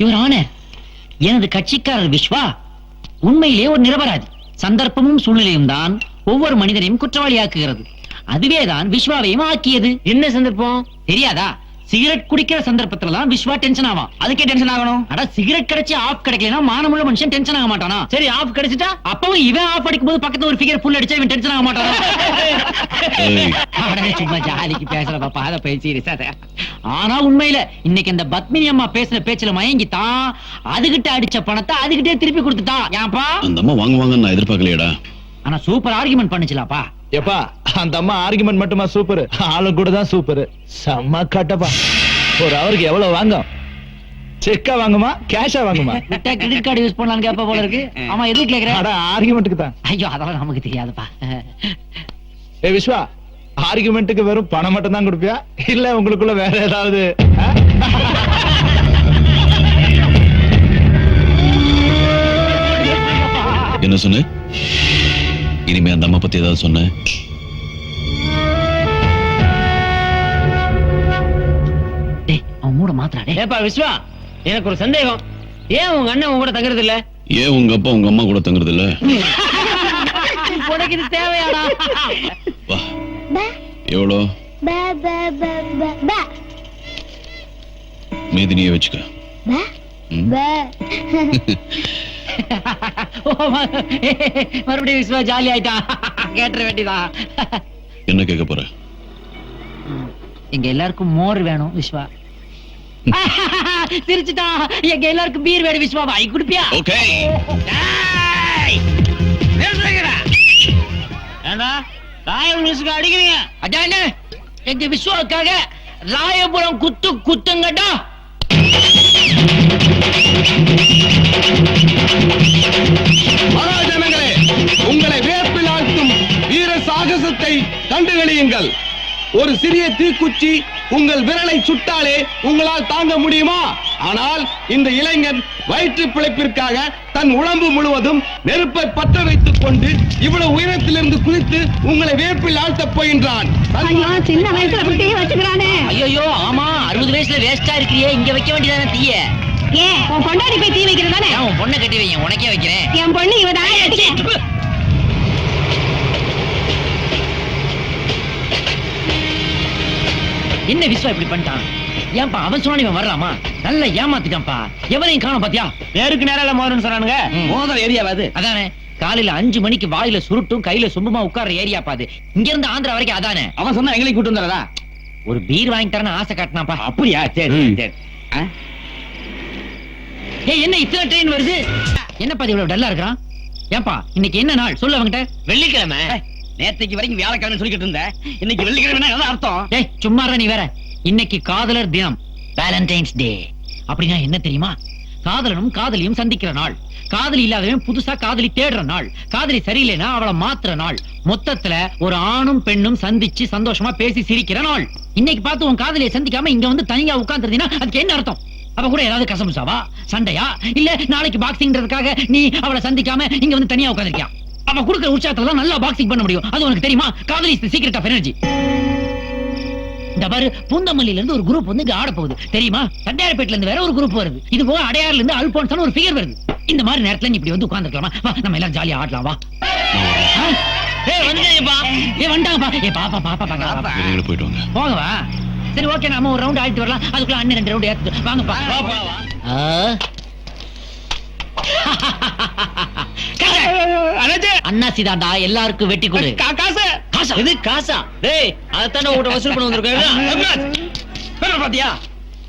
Your honour எனது கட்சிக்காரர் விஸ்வா உண்மையிலே ஒரு நிரபராதி. சந்தர்ப்பமும் சூழ்நிலையும் தான் ஒவ்வொரு மனிதனையும் குற்றவாளியாக்குகிறது. அதுவேதான் விஸ்வாவையும் ஆக்கியது. என்ன சந்தர்ப்பம்? தெரியாதா? சிகரெட் குடிக்கிற சந்தர்ப்பத்துல தான் விஸ்வா டென்ஷன் ஆவான் அதுக்கே டென்ஷன் ஆகணும். அட சிகரெட் கிடைச்சு ஆஃப் கிடைக்கலனா மானமுள்ள மனுஷன் டென்ஷன் ஆக மாட்டானா? சரி ஆஃப் கிடைச்சிட்டா? அப்பவும் இவன் ஆஃப் அடிக்கும் போது பக்கத்துல ஒரு ஃபிகர் புல் அடிச்சா இவன் டென்ஷன் ஆக மாட்டானா? சும்மா ஜாலிக்கு பேசுறப்ப பாத பேசி ஆனா உண்மையில இன்னைக்கு இந்த பத்மினி அம்மா பேசுன பேச்சுல மயங்கித்தான் அதுகிட்ட அடிச்ச பணத்தை அதுகிட்டே திருப்பி கொடுத்துட்டான் ஏன்பா? அந்த அம்மா வாங்குவாங்கன்னு நான் எதிர்பார்க்கலையேடா. ஆனா சூப்பர் ஆர்குமெண்ட் பண்ணுச்சுலாப்பா. எப்பா அந்த அம்மா ஆர்குமெண்ட் மட்டுமா சூப்பர்? ஆளும் கூட தான் சூப்பர். செம்ம கட்டப்பா. ஒரு அவருக்கு எவ்வளவு வாங்கும்? செக்கா வாங்குமா? கேஷா வாங்குமா? விட்டா கிரெடிட் கார்டு யூஸ் பண்ணலாம்னு கேப்ப போல இருக்கு. ஆமா எதுக்கு கேக்குற? அட ஆர்குமெண்ட்டுக்கு தான். ஐயோ அதெல்லாம் நமக்கு தெரியாதுப்பா. ஏ விஸ்வா ஆர்குமெண்ட்டுக்கு வெறும் பணம் மட்டும் தான் கொடுப்பியா? இல்ல உங்களுக்குள்ள வேற ஏதாவது? என்ன சொன்ன? இனிமே அந்த அம்மா பத்தி ஏதாவது சொன்ன? டேய் அவன் மூட மாத்திரா டேய் ஏப்பா விஸ்வா எனக்கு ஒரு சந்தேகம். ஏன் உங்க அண்ணன் உங்க கூட தங்குறது இல்ல ஏன் உங்க அப்பா உங்க அம்மா கூட தங்குறது இல்ல உனக்கு இது தேவையாடா. வா. எவ்வளோ? மீதி வச்சுக்க. மறுபடியும் விஸ்வா ஜாலி ஆயிட்டான் கேட்டுற வேண்டியதான் என்ன கேட்க போற? எங்க எல்லாருக்கும் மோர் வேணும் விஸ்வா. சிரிச்சுட்டா. எங்க எல்லாருக்கும் பீர் வேணும் விஸ்வா. வாங்கி குடுப்பியா? ஓகே. ஏண்டா? ராயல் மியூசிக் அடிக்கிறீங்க. அதானே எங்க விஸ்வாக்காக ராயபுரம் குத்து குத்துங்கடா மகாஜனங்களே உங்களை வேப்பில் ஆழ்த்தும் வீர சாகசத்தை கண்டுகளியுங்கள் ஒரு சிறிய தீக்குச்சி உங்கள் விரலை சுட்டாலே உங்களால் தாங்க முடியுமா? ஆனால் இந்த இளைஞன் வயிற்று பிழைப்பிற்காக தன் உடம்பு முழுவதும் நெருப்பை பற்ற வைத்துக் கொண்டு இவ்வளவு உயரத்திலிருந்து குதித்து உங்களை வேப்பில் ஆழ்த்தப் போகின்றான். ஐயோ சின்ன வயசுல அப்படியே வச்சுக்கிறானே. ஐயோ ஆமா அறுபது வயசுல வேஸ்டா இருக்கிறியே இங்க வைக்க வேண்டியதானே தீய? ஏன் உன் பொண்டாடி போய் தீ வைக்கிறது தானே? ஏன் உன் பொண்ணை கட்டி வைங்க உனக்கே வைக்கிறேன். என் பொண்ணு இவதான் என்ன விஸ்வா இப்படி பண்ணிட்டான்? ஏன்பா அவன் சொன்னா இவன் வர்றாமா? நல்ல ஏமாத்திட்டான்ப்பா. எவனையும் காணோம் பாத்தியா? நேருக்கு நேரால மோதன்னு சொன்னானுங்க. மோதல் ஏரியாவாது அதானே. காலையில அஞ்சு மணிக்கு வாயில சுருட்டும் கையில சொம்புமா உட்கார்ற ஏரியா பாது இங்க இருந்து ஆந்திரா வரைக்கும் அதானே. அவன் சொன்னா எங்களையும் கூட்டு வந்துடுறதா? ஒரு பீர் வாங்கி தரேன்னு ஆசை காட்டினாப்பா அப்படியா? சரி. சரி? ஏய் என்ன இத்தனை ட்ரெயின் வருது? என்னப்பா இவ்வளவு டல்லா இருக்கிறான்? ஏன்பா இன்னைக்கு என்ன நாள்? சொல்லு அவங்கிட்ட வெள்ளிக்கிழமை. நேத்தைக்கு வரைக்கும் வியாழக்கிழமை சொல்லிக்கிட்டு இருந்தேன் இன்னைக்கு வெள்ளிக்கிழமை அர்த்தம்? ஏய் சும்மா நீ வேற. இன்னைக்கு காதலர் தினம். வேலண்டைன்ஸ் டே அப்படின்னா என்ன தெரியுமா? காதலனும் காதலியும் சந்திக்கிற நாள். காதலி இல்லாதவன் புதுசா காதலி தேடுற நாள். காதலி சரியில்லைன்னா அவளை மாத்துற நாள். மொத்தத்துல ஒரு ஆணும் பெண்ணும் சந்திச்சு சந்தோஷமா பேசி சிரிக்கிற நாள். இன்னைக்கு பார்த்து உன் காதலியை சந்திக்காம இங்க வந்து தனியா உட்கார்ந்துருந்தீங்கன்னா அதுக்கு என்ன அர்த்தம்? அவ கூட ஏதாவது கசமுசாவா சண்டையா? இல்ல நாளைக்கு பாக்ஸிங்ன்றதுக்காக நீ அவளை சந்திக்காம இங்க வந்து தனியா உட்காந்துருக்கியா அவ கொடுக்குற உற்சாகத்துல தான் நல்லா பாக்ஸிங் பண்ண முடியும். அது உனக்கு தெரியுமா? காதலி இஸ் சீக்ரெட் ஆஃப் எனர்ஜி இந்த பாரு பூந்தமல்லியில இருந்து ஒரு குரூப் வந்து இங்க ஆட போகுது. தெரியுமா? தண்டையார்பேட்ல இருந்து வேற ஒரு குரூப் வருது. இது போக அடையாறுல இருந்து அல்போன்சான ஒரு ஃபிகர் வருது. இந்த மாதிரி நேரத்துல நீ இப்படி வந்து உட்கார்ந்துக்கலாமா வா நம்ம எல்லாரும் ஜாலியா ஆடலாம் வா? ஏய் வந்துட்டேப்பா ஏய் வந்துட்டாங்கப்பா. ஏய் பாப்பா பாப்பா பாப்பா. வெளியில போயிட்டு வாங்க. போங்க வா. சரி ஓகே நாம ஒரு ரவுண்ட் ஆடிட்டு வரலாம். அதுக்குள்ள அண்ணன் ரெண்டு ரவுண்ட் ஏத்து ஆ. அண்ணாச்சி அண்ணா சிதாண்டா எல்லாருக்கும் வெட்டி கொடு. காசு. காசா? இது காசா. டேய் அதைத்தானே உங்கள்கிட்ட வசூல் பண்ண வந்திருக்கேன். பாத்தியா?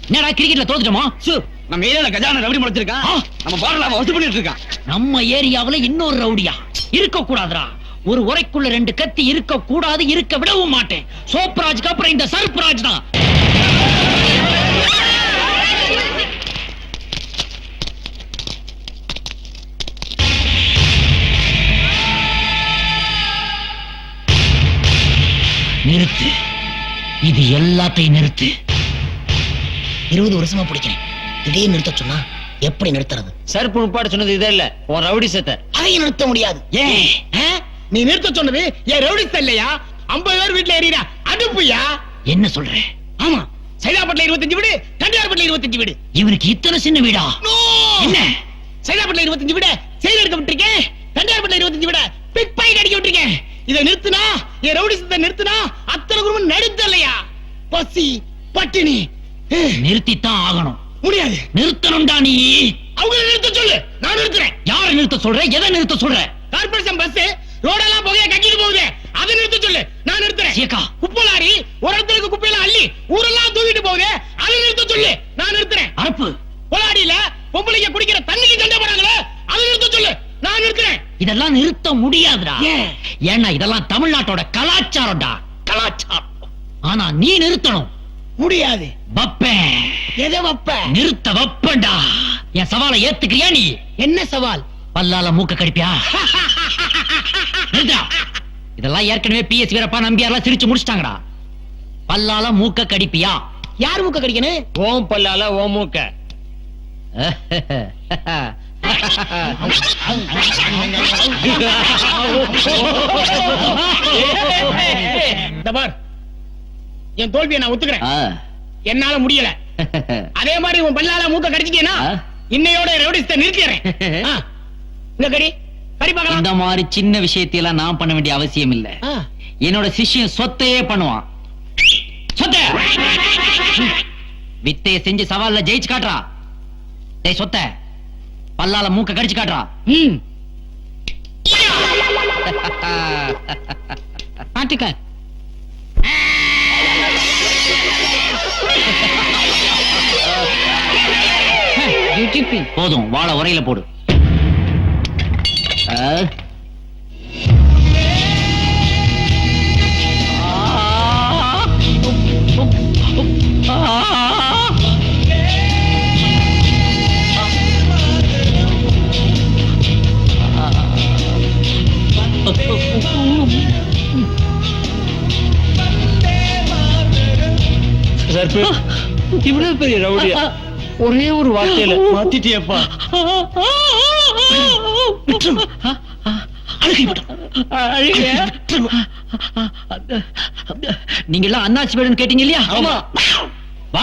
என்னடா கிரிக்கெட்ல தோத்துட்டோமா? சு நம்ம ஏரியால கஜான ரவுடி முளைச்சிருக்கான். நம்ம பாடல அவன் வசூல் பண்ணிட்டு இருக்கான். நம்ம ஏரியாவுல இன்னொரு ரவுடியா? இருக்க கூடாதுடா ஒரு உரைக்குள்ள ரெண்டு கத்தி இருக்க கூடாது இருக்க விடவும் மாட்டேன். சோப்ராஜ்க்கு அப்புறம் இந்த சர்ப்ராஜ் தான். நிறுத்து. இது எல்லாத்தையும் நிறுத்து. இருபது வருஷமா பிடிக்கிறேன். இதே நிறுத்த சொன்னா எப்படி நிறுத்துறது? செருப்பு முப்பாடு சொன்னது இதே இல்ல. உன் ரவுடி செத்த. அதையும் நிறுத்த முடியாது. ஏன்? நீ நிறுத்த சொன்னது என் ரவுடி இல்லையா? ஐம்பது பேர் வீட்டுல எறியா அடுப்புயா? என்ன சொல்ற? ஆமா. சைதாப்பா சைதாப்பட்டில இருபத்தஞ்சு வீடு தண்டியார்பட்டில இருபத்தஞ்சு வீடு. இவனுக்கு இத்தனை சின்ன வீடா? என்ன? சைதாப்பட்டில இருபத்தஞ்சு வீடு செயல் எடுக்க விட்டுருக்கேன். தண்டியார்பட்டில இருபத்தஞ்சு வீடு பிக் பாயிண்ட் அடிக்க விட்டுருக்கேன். இதை நிறுத்துனா என் ரவுடிசத்தை நிறுத்துனா அத்தனை குடும்பம் நடுத்தலையா பசி பட்டினி நிறுத்தித்தான் ஆகணும். முடியாது. நிறுத்தணும்டா நீ. அவங்கள நிறுத்த சொல்லு. நான் நிறுத்துறேன். யாரை நிறுத்த சொல்ற? எதை நிறுத்த சொல்ற? கார்பரேஷன் பஸ் ரோடெல்லாம் புகைய கட்டிட்டு போகுது. அதை நிறுத்த சொல்லு. நான் நிறுத்துறேன். சீக்கா. குப்பை லாரி ஒரு இடத்துக்கு குப்பையெல்லாம் அள்ளி ஊரெல்லாம் தூக்கிட்டு போகுது. அதை நிறுத்த சொல்லு. நான் நிறுத்துறேன். அரப்பு கொலாடியில பொம்பளைங்க குடிக்கிற தண்ணிக்கு சண்டை போறாங்களே அதை நிறுத்த சொல்லு. நான் நிறுத்துறேன். இதெல்லாம் நிறுத்த முடியாதுடா? ஏன்னா இதெல்லாம் தமிழ்நாட்டோட கலாச்சாரம்டா. கலாச்சாரம். ஆனா நீ நிறுத்தணும். முடியாது. வப்பேன் எதை வப்ப? நிறுத்த வப்பண்டா என் சவாலை ஏத்துக்கிறியா நீ? என்ன சவால்? பல்லால மூக்க கடிப்பியா. இதெல்லாம் ஏற்கனவே பிஎஸ் வீரப்பா நம்பியார்லாம் சிரிச்சு முடிச்சிட்டாங்கடா. பல்லால மூக்க கடிப்பியா? யார் மூக்க கடிக்கணும்? ஓம் பல்லால ஓம் மூக்க. என் தோல்வியை நான் ஒத்துக்கிறேன். என்னால முடியல. அதே மாதிரி உன் பல்லால மூக்க கடிச்சிட்டேனா. இன்னையோட ரவுடிஸ்ட நிறுத்திடுறேன். இந்த கடி கடி. இந்த பார்க்கலாம். மாதிரி சின்ன விஷயத்தையெல்லாம் நான் பண்ண வேண்டிய அவசியம் இல்ல. என்னோட சிஷ்யன் சொத்தையே பண்ணுவான். சொத்த! வித்தைய செஞ்சு சவால்ல ஜெயிச்சு காட்டுறா டேய் சொத்த! பல்லால மூக்க கடிச்சு காட்டுறா. ம். மாட்டுக்க போதும் வாழ உரையில போடு. ஆ. இவ்வளவு பெரிய ரவுடியா ஒரே ஒரு வார்த்தையில மாத்திட்டியப்பா. நீங்க எல்லாம் அண்ணாச்சி வேணும்னு கேட்டீங்க இல்லையா? ஆமா.